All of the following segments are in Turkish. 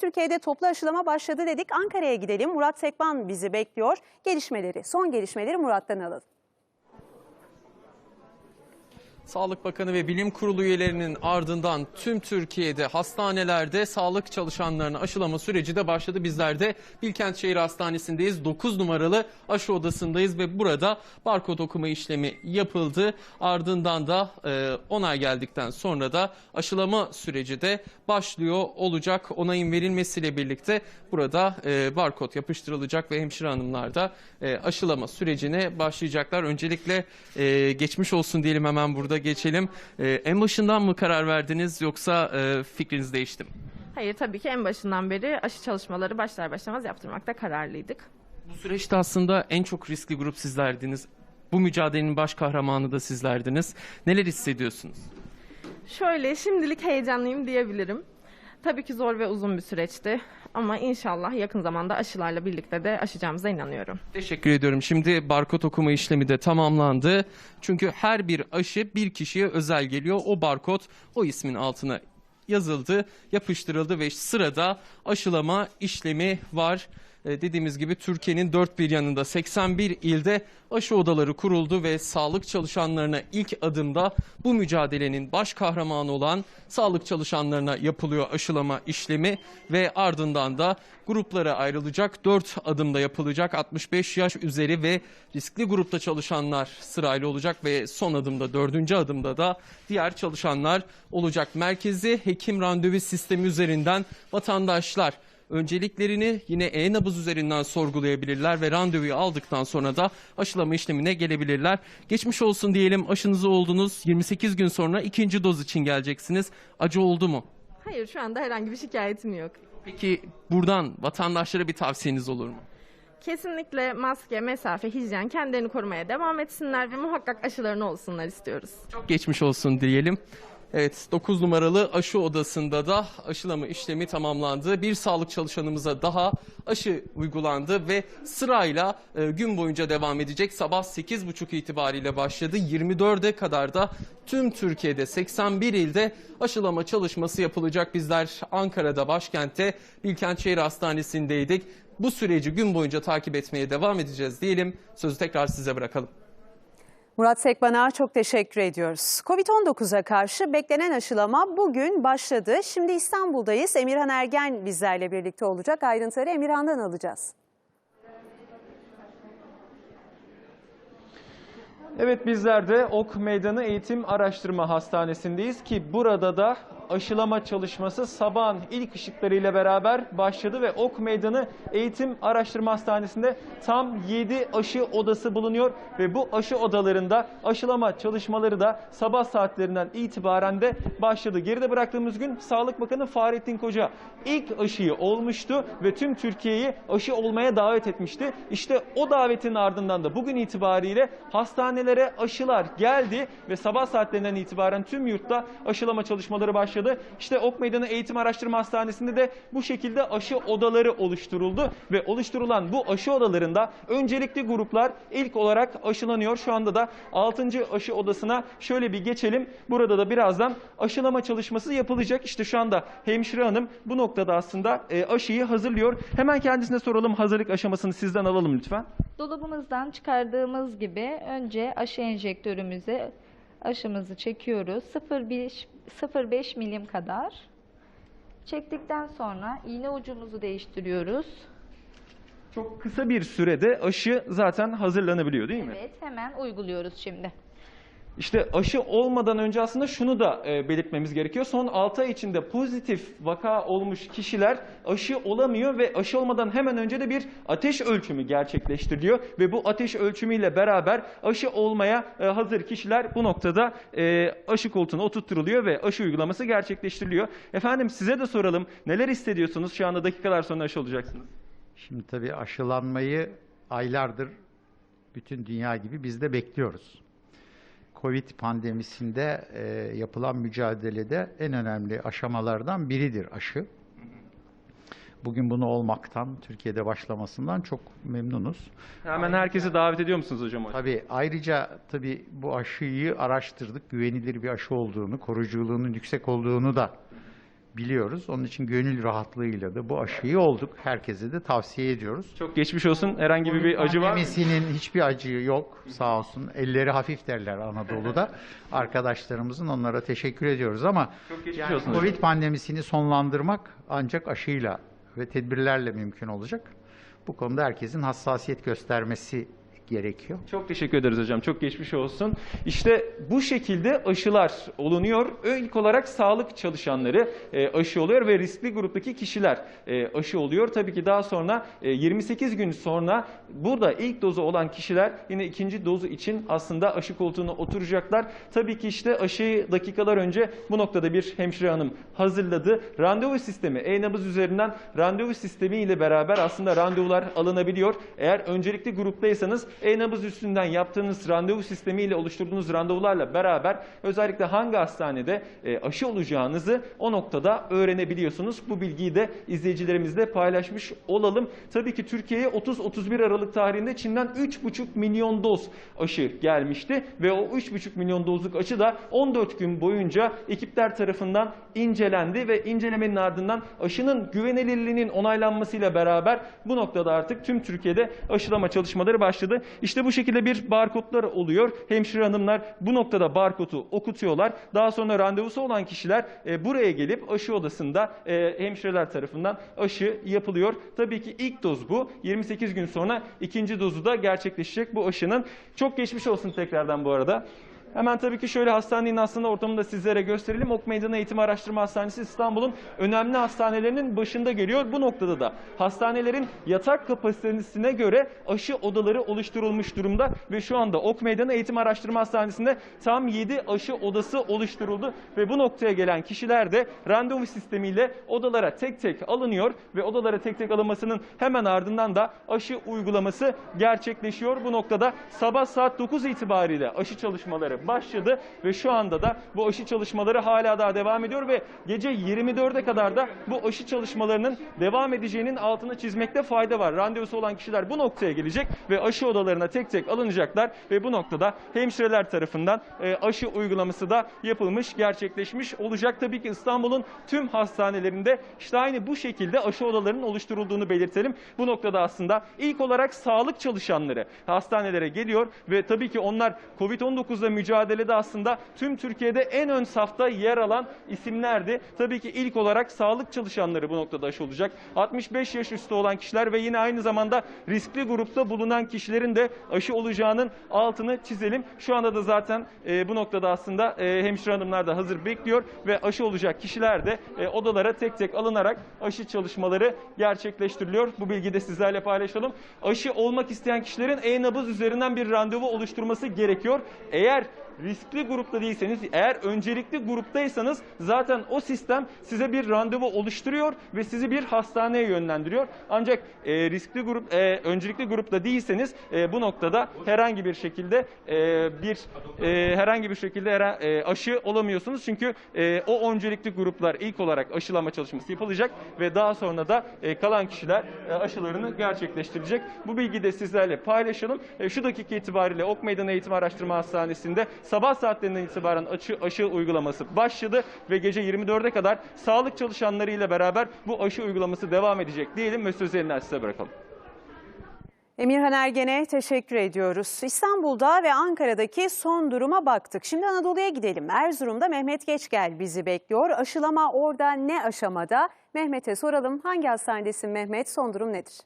Türkiye'de toplu aşılama başladı dedik. Ankara'ya gidelim. Murat Sekban bizi bekliyor. Gelişmeleri, son gelişmeleri Murat'tan alalım. Sağlık Bakanı ve Bilim Kurulu üyelerinin ardından tüm Türkiye'de hastanelerde sağlık çalışanlarına aşılama süreci de başladı. Bizler de Bilkent Şehir Hastanesi'ndeyiz. 9 numaralı aşı odasındayız ve burada barkod okuma işlemi yapıldı. Ardından da e, onay geldikten sonra da aşılama süreci de başlıyor olacak. Onayın verilmesiyle birlikte burada e, barkod yapıştırılacak ve hemşire hanımlar da e, aşılama sürecine başlayacaklar. Öncelikle e, geçmiş olsun diyelim hemen burada geçelim. E, en başından mı karar verdiniz yoksa e, fikriniz değişti mi? Hayır tabii ki en başından beri aşı çalışmaları başlar başlamaz yaptırmakta kararlıydık. Bu süreçte aslında en çok riskli grup sizlerdiniz. Bu mücadelenin baş kahramanı da sizlerdiniz. Neler hissediyorsunuz? Şöyle şimdilik heyecanlıyım diyebilirim. Tabii ki zor ve uzun bir süreçti ama inşallah yakın zamanda aşılarla birlikte de aşacağımıza inanıyorum. Teşekkür ediyorum. Şimdi barkod okuma işlemi de tamamlandı. Çünkü her bir aşı bir kişiye özel geliyor. O barkod o ismin altına yazıldı, yapıştırıldı ve sırada aşılama işlemi var. Ee, dediğimiz gibi Türkiye'nin dört bir yanında 81 ilde aşı odaları kuruldu ve sağlık çalışanlarına ilk adımda bu mücadelenin baş kahramanı olan sağlık çalışanlarına yapılıyor aşılama işlemi ve ardından da gruplara ayrılacak. 4 adımda yapılacak 65 yaş üzeri ve riskli grupta çalışanlar sırayla olacak ve son adımda dördüncü adımda da diğer çalışanlar olacak. Merkezi hekim randevu sistemi üzerinden vatandaşlar önceliklerini yine e-nabız üzerinden sorgulayabilirler ve randevuyu aldıktan sonra da aşılama işlemine gelebilirler. Geçmiş olsun diyelim aşınızı oldunuz 28 gün sonra ikinci doz için geleceksiniz. Acı oldu mu? Hayır şu anda herhangi bir şikayetim yok. Peki buradan vatandaşlara bir tavsiyeniz olur mu? Kesinlikle maske, mesafe, hijyen kendilerini korumaya devam etsinler ve muhakkak aşılarını olsunlar istiyoruz. Çok geçmiş olsun diyelim. Evet 9 numaralı aşı odasında da aşılama işlemi tamamlandı. Bir sağlık çalışanımıza daha aşı uygulandı ve sırayla e, gün boyunca devam edecek. Sabah 8.30 itibariyle başladı. 24'e kadar da tüm Türkiye'de 81 ilde aşılama çalışması yapılacak. Bizler Ankara'da başkentte Bilkent Şehir Hastanesi'ndeydik. Bu süreci gün boyunca takip etmeye devam edeceğiz diyelim. Sözü tekrar size bırakalım. Murat Sekban'a çok teşekkür ediyoruz. Covid-19'a karşı beklenen aşılama bugün başladı. Şimdi İstanbul'dayız. Emirhan Ergen bizlerle birlikte olacak. Ayrıntıları Emirhan'dan alacağız. Evet bizler de Ok Meydanı Eğitim Araştırma Hastanesi'ndeyiz ki burada da aşılama çalışması sabahın ilk ışıklarıyla beraber başladı ve Ok Meydanı Eğitim Araştırma Hastanesi'nde tam 7 aşı odası bulunuyor ve bu aşı odalarında aşılama çalışmaları da sabah saatlerinden itibaren de başladı. Geride bıraktığımız gün Sağlık Bakanı Fahrettin Koca ilk aşıyı olmuştu ve tüm Türkiye'yi aşı olmaya davet etmişti. İşte o davetin ardından da bugün itibariyle hastanelere aşılar geldi ve sabah saatlerinden itibaren tüm yurtta aşılama çalışmaları başladı. İşte Ok Meydanı Eğitim Araştırma Hastanesi'nde de bu şekilde aşı odaları oluşturuldu ve oluşturulan bu aşı odalarında öncelikli gruplar ilk olarak aşılanıyor. Şu anda da 6. aşı odasına şöyle bir geçelim. Burada da birazdan aşılama çalışması yapılacak. İşte şu anda hemşire hanım bu noktada aslında e, aşıyı hazırlıyor. Hemen kendisine soralım hazırlık aşamasını sizden alalım lütfen. Dolabımızdan çıkardığımız gibi önce aşı enjektörümüze aşımızı çekiyoruz. 0,5 0,5 milim kadar. Çektikten sonra iğne ucumuzu değiştiriyoruz. Çok kısa bir sürede aşı zaten hazırlanabiliyor değil mi? Evet, hemen uyguluyoruz şimdi. İşte aşı olmadan önce aslında şunu da e, belirtmemiz gerekiyor. Son 6 ay içinde pozitif vaka olmuş kişiler aşı olamıyor ve aşı olmadan hemen önce de bir ateş ölçümü gerçekleştiriliyor. Ve bu ateş ölçümüyle beraber aşı olmaya e, hazır kişiler bu noktada e, aşı koltuğuna oturtturuluyor ve aşı uygulaması gerçekleştiriliyor. Efendim size de soralım neler hissediyorsunuz? Şu anda dakikalar sonra aşı olacaksınız. Şimdi tabii aşılanmayı aylardır bütün dünya gibi biz de bekliyoruz. Covid pandemisinde e, yapılan mücadelede en önemli aşamalardan biridir aşı. Bugün bunu olmaktan, Türkiye'de başlamasından çok memnunuz. Hemen herkesi davet ediyor musunuz hocam? Tabii ayrıca tabii bu aşıyı araştırdık. Güvenilir bir aşı olduğunu, koruyuculuğunun yüksek olduğunu da biliyoruz. Onun için gönül rahatlığıyla da bu aşıyı olduk. Herkese de tavsiye ediyoruz. Çok geçmiş olsun. Herhangi bir, bir acı var mı? Pandemisinin hiçbir acı yok sağ olsun. Elleri hafif derler Anadolu'da. Arkadaşlarımızın onlara teşekkür ediyoruz ama Çok geçmiş yani olsun. Covid pandemisini sonlandırmak ancak aşıyla ve tedbirlerle mümkün olacak. Bu konuda herkesin hassasiyet göstermesi gerekiyor. Çok teşekkür ederiz hocam. Çok geçmiş olsun. İşte bu şekilde aşılar olunuyor. İlk olarak sağlık çalışanları e, aşı oluyor ve riskli gruptaki kişiler e, aşı oluyor. Tabii ki daha sonra e, 28 gün sonra burada ilk dozu olan kişiler yine ikinci dozu için aslında aşı koltuğuna oturacaklar. Tabii ki işte aşıyı dakikalar önce bu noktada bir hemşire hanım hazırladı. Randevu sistemi e-nabız üzerinden randevu sistemi ile beraber aslında randevular alınabiliyor. Eğer öncelikli gruptaysanız e-nabız üstünden yaptığınız randevu sistemiyle oluşturduğunuz randevularla beraber özellikle hangi hastanede e, aşı olacağınızı o noktada öğrenebiliyorsunuz. Bu bilgiyi de izleyicilerimizle paylaşmış olalım. Tabii ki Türkiye'ye 30-31 Aralık tarihinde Çin'den 3,5 milyon doz aşı gelmişti ve o 3,5 milyon dozluk aşı da 14 gün boyunca ekipler tarafından incelendi ve incelemenin ardından aşının güvenilirliğinin onaylanmasıyla beraber bu noktada artık tüm Türkiye'de aşılama çalışmaları başladı. İşte bu şekilde bir barkodlar oluyor. Hemşire hanımlar bu noktada barkodu okutuyorlar. Daha sonra randevusu olan kişiler e, buraya gelip aşı odasında e, hemşireler tarafından aşı yapılıyor. Tabii ki ilk doz bu. 28 gün sonra ikinci dozu da gerçekleşecek bu aşının. Çok geçmiş olsun tekrardan bu arada. Hemen tabii ki şöyle hastanenin aslında ortamını da sizlere gösterelim. Ok Meydanı Eğitim Araştırma Hastanesi İstanbul'un önemli hastanelerinin başında geliyor. Bu noktada da hastanelerin yatak kapasitesine göre aşı odaları oluşturulmuş durumda ve şu anda Ok Meydanı Eğitim Araştırma Hastanesi'nde tam 7 aşı odası oluşturuldu ve bu noktaya gelen kişiler de randevu sistemiyle odalara tek tek alınıyor ve odalara tek tek alınmasının hemen ardından da aşı uygulaması gerçekleşiyor. Bu noktada sabah saat 9 itibariyle aşı çalışmaları başladı ve şu anda da bu aşı çalışmaları hala daha devam ediyor ve gece 24'e kadar da bu aşı çalışmalarının devam edeceğinin altını çizmekte fayda var. Randevusu olan kişiler bu noktaya gelecek ve aşı odalarına tek tek alınacaklar ve bu noktada hemşireler tarafından e, aşı uygulaması da yapılmış, gerçekleşmiş olacak. Tabii ki İstanbul'un tüm hastanelerinde işte aynı bu şekilde aşı odalarının oluşturulduğunu belirtelim. Bu noktada aslında ilk olarak sağlık çalışanları hastanelere geliyor ve tabii ki onlar Covid-19'la mücadelede aslında tüm Türkiye'de en ön safta yer alan isimlerdi. Tabii ki ilk olarak sağlık çalışanları bu noktada aşı olacak. 65 yaş üstü olan kişiler ve yine aynı zamanda riskli grupta bulunan kişilerin de aşı olacağının altını çizelim. Şu anda da zaten e, bu noktada aslında e, hemşire hanımlar da hazır bekliyor ve aşı olacak kişiler de e, odalara tek tek alınarak aşı çalışmaları gerçekleştiriliyor. Bu bilgiyi de sizlerle paylaşalım. Aşı olmak isteyen kişilerin e-nabız üzerinden bir randevu oluşturması gerekiyor. Eğer riskli grupta değilseniz, eğer öncelikli gruptaysanız zaten o sistem size bir randevu oluşturuyor ve sizi bir hastaneye yönlendiriyor. Ancak e, riskli grup, e, öncelikli grupta değilseniz e, bu noktada herhangi bir şekilde e, bir e, herhangi bir şekilde hera- e, aşı olamıyorsunuz. Çünkü e, o öncelikli gruplar ilk olarak aşılama çalışması yapılacak ve daha sonra da e, kalan kişiler e, aşılarını gerçekleştirecek. Bu bilgiyi de sizlerle paylaşalım. E, şu dakika itibariyle Ok Meydanı Eğitim Araştırma Hastanesi'nde sabah saatlerinden itibaren aşı, aşı uygulaması başladı ve gece 24'e kadar sağlık çalışanları ile beraber bu aşı uygulaması devam edecek diyelim ve sözü elinden size bırakalım. Emirhan Ergen'e teşekkür ediyoruz. İstanbul'da ve Ankara'daki son duruma baktık. Şimdi Anadolu'ya gidelim. Erzurum'da Mehmet Geçgel bizi bekliyor. Aşılama orada ne aşamada? Mehmet'e soralım. Hangi hastanedesin Mehmet? Son durum nedir?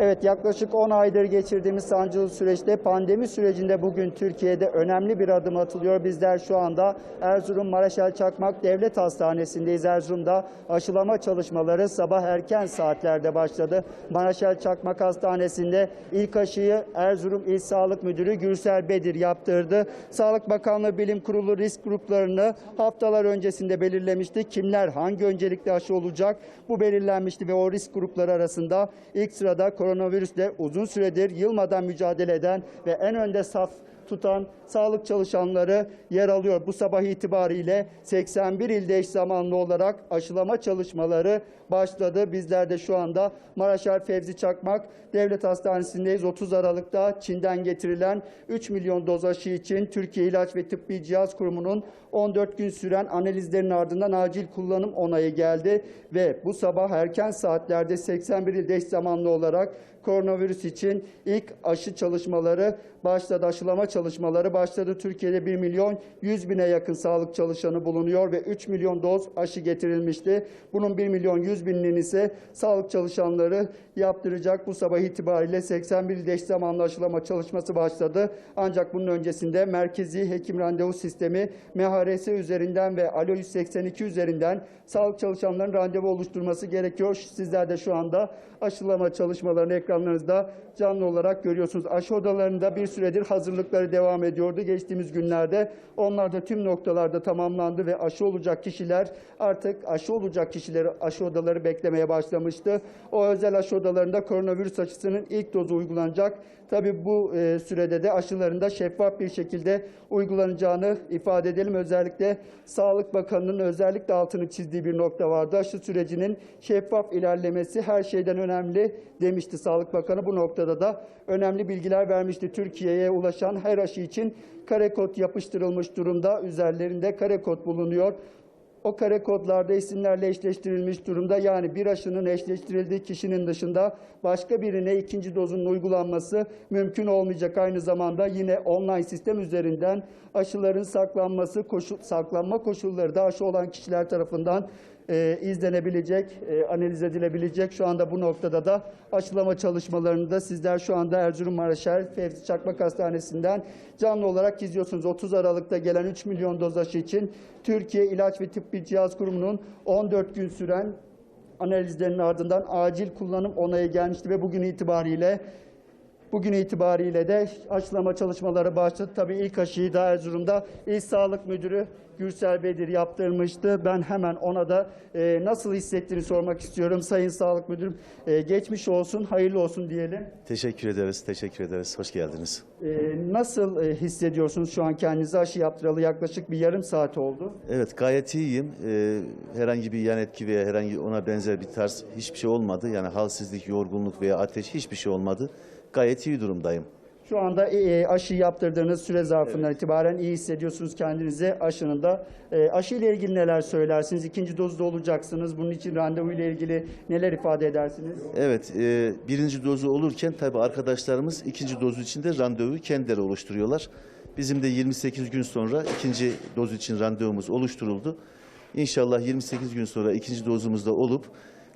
Evet yaklaşık 10 aydır geçirdiğimiz sancılı süreçte pandemi sürecinde bugün Türkiye'de önemli bir adım atılıyor. Bizler şu anda Erzurum Maraşel Çakmak Devlet Hastanesi'ndeyiz. Erzurum'da aşılama çalışmaları sabah erken saatlerde başladı. Maraşel Çakmak Hastanesi'nde ilk aşıyı Erzurum İl Sağlık Müdürü Gürsel Bedir yaptırdı. Sağlık Bakanlığı Bilim Kurulu risk gruplarını haftalar öncesinde belirlemişti. Kimler hangi öncelikli aşı olacak bu belirlenmişti ve o risk grupları arasında ilk sırada koronavirüsle uzun süredir yılmadan mücadele eden ve en önde saf tutan sağlık çalışanları yer alıyor. Bu sabah itibariyle 81 ilde eş zamanlı olarak aşılama çalışmaları başladı. Bizler de şu anda Maraşer Fevzi Çakmak Devlet Hastanesi'ndeyiz. 30 Aralık'ta Çin'den getirilen 3 milyon doz aşı için Türkiye İlaç ve Tıbbi Cihaz Kurumu'nun 14 gün süren analizlerin ardından acil kullanım onayı geldi ve bu sabah erken saatlerde 81 ilde eş zamanlı olarak koronavirüs için ilk aşı çalışmaları başladı. Aşılama çalışmaları başladı. Türkiye'de 1 milyon 100 bine yakın sağlık çalışanı bulunuyor ve 3 milyon doz aşı getirilmişti. Bunun 1 milyon 100 binin ise sağlık çalışanları yaptıracak. Bu sabah itibariyle 81 ilde eş zamanlı aşılama çalışması başladı. Ancak bunun öncesinde merkezi hekim randevu sistemi MHRS üzerinden ve Alo 182 üzerinden sağlık çalışanlarının randevu oluşturması gerekiyor. Sizler de şu anda aşılama çalışmalarını ekranlarınızda canlı olarak görüyorsunuz. Aşı odalarında bir süredir hazırlıkları devam ediyordu. Geçtiğimiz günlerde onlar da tüm noktalarda tamamlandı ve aşı olacak kişiler artık aşı olacak kişileri aşı odaları beklemeye başlamıştı. O özel aşı odalarında koronavirüs aşısının ilk dozu uygulanacak. Tabii bu e, sürede de aşıların da şeffaf bir şekilde uygulanacağını ifade edelim. Özellikle Sağlık Bakanı'nın özellikle altını çizdiği bir nokta vardı. Aşı sürecinin şeffaf ilerlemesi her şeyden önemli demişti Sağlık Bakanı. Bu noktada da önemli bilgiler vermişti. Türkiye'ye ulaşan her aşı için kare kod yapıştırılmış durumda. Üzerlerinde kare kod bulunuyor. O kare kodlarda isimlerle eşleştirilmiş durumda. Yani bir aşının eşleştirildiği kişinin dışında başka birine ikinci dozun uygulanması mümkün olmayacak. Aynı zamanda yine online sistem üzerinden aşıların saklanması, koşul, saklanma koşulları da aşı olan kişiler tarafından e, izlenebilecek, e, analiz edilebilecek. Şu anda bu noktada da aşılama çalışmalarını da sizler şu anda Erzurum Maraşer Fevzi Çakmak Hastanesi'nden canlı olarak izliyorsunuz. 30 Aralık'ta gelen 3 milyon doz aşı için Türkiye İlaç ve Tıbbi Cihaz Kurumu'nun 14 gün süren analizlerinin ardından acil kullanım onayı gelmişti ve bugün itibariyle Bugün itibariyle de aşılama çalışmaları başladı. Tabii ilk aşıyı da Erzurum'da İl Sağlık Müdürü Gürsel Bedir yaptırmıştı. Ben hemen ona da e, nasıl hissettiğini sormak istiyorum. Sayın Sağlık Müdürüm e, geçmiş olsun, hayırlı olsun diyelim. Teşekkür ederiz, teşekkür ederiz. Hoş geldiniz. E, nasıl e, hissediyorsunuz şu an kendinizi aşı yaptıralı yaklaşık bir yarım saat oldu. Evet, gayet iyiyim. Ee, herhangi bir yan etki veya herhangi ona benzer bir tarz hiçbir şey olmadı. Yani halsizlik, yorgunluk veya ateş hiçbir şey olmadı. Gayet iyi durumdayım. Şu anda e, aşı yaptırdığınız süre zarfından itibaren iyi hissediyorsunuz kendinizi aşının da. E, aşı ile ilgili neler söylersiniz? İkinci dozda olacaksınız. Bunun için randevu ile ilgili neler ifade edersiniz? Evet, e, birinci dozu olurken tabii arkadaşlarımız ikinci dozu için de randevuyu kendileri oluşturuyorlar. Bizim de 28 gün sonra ikinci doz için randevumuz oluşturuldu. İnşallah 28 gün sonra ikinci dozumuzda olup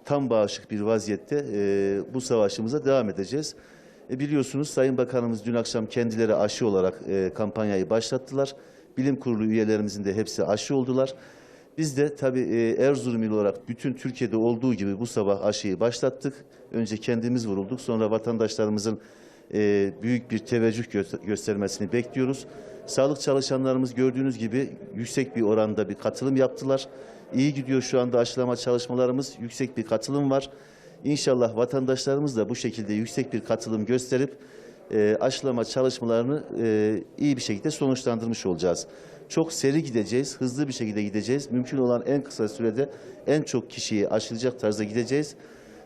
tam bağışık bir vaziyette e, bu savaşımıza devam edeceğiz. E, biliyorsunuz Sayın Bakanımız dün akşam kendileri aşı olarak e, kampanyayı başlattılar. Bilim kurulu üyelerimizin de hepsi aşı oldular. Biz de tabii e, Erzurum il olarak bütün Türkiye'de olduğu gibi bu sabah aşıyı başlattık. Önce kendimiz vurulduk, sonra vatandaşlarımızın büyük bir teveccüh gö- göstermesini bekliyoruz. Sağlık çalışanlarımız gördüğünüz gibi yüksek bir oranda bir katılım yaptılar. İyi gidiyor şu anda aşılama çalışmalarımız, yüksek bir katılım var. İnşallah vatandaşlarımız da bu şekilde yüksek bir katılım gösterip e, aşılama çalışmalarını e, iyi bir şekilde sonuçlandırmış olacağız. Çok seri gideceğiz, hızlı bir şekilde gideceğiz. Mümkün olan en kısa sürede en çok kişiyi aşılayacak tarzda gideceğiz.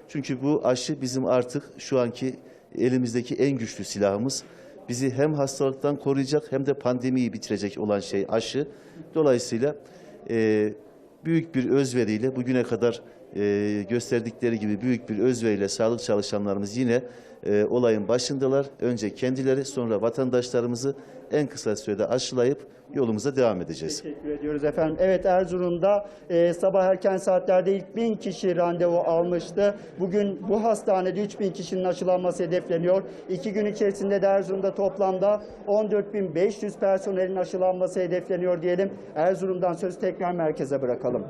Çünkü bu aşı bizim artık şu anki elimizdeki en güçlü silahımız. Bizi hem hastalıktan koruyacak hem de pandemiyi bitirecek olan şey aşı. Dolayısıyla e, büyük bir özveriyle bugüne kadar e, gösterdikleri gibi büyük bir özveriyle sağlık çalışanlarımız yine e, olayın başındalar. Önce kendileri sonra vatandaşlarımızı en kısa sürede aşılayıp yolumuza devam edeceğiz. Teşekkür ediyoruz efendim. Evet Erzurum'da e, sabah erken saatlerde ilk bin kişi randevu almıştı. Bugün bu hastanede 3000 kişinin aşılanması hedefleniyor. İki gün içerisinde de Erzurum'da toplamda 14.500 personelin aşılanması hedefleniyor diyelim. Erzurum'dan sözü tekrar merkeze bırakalım.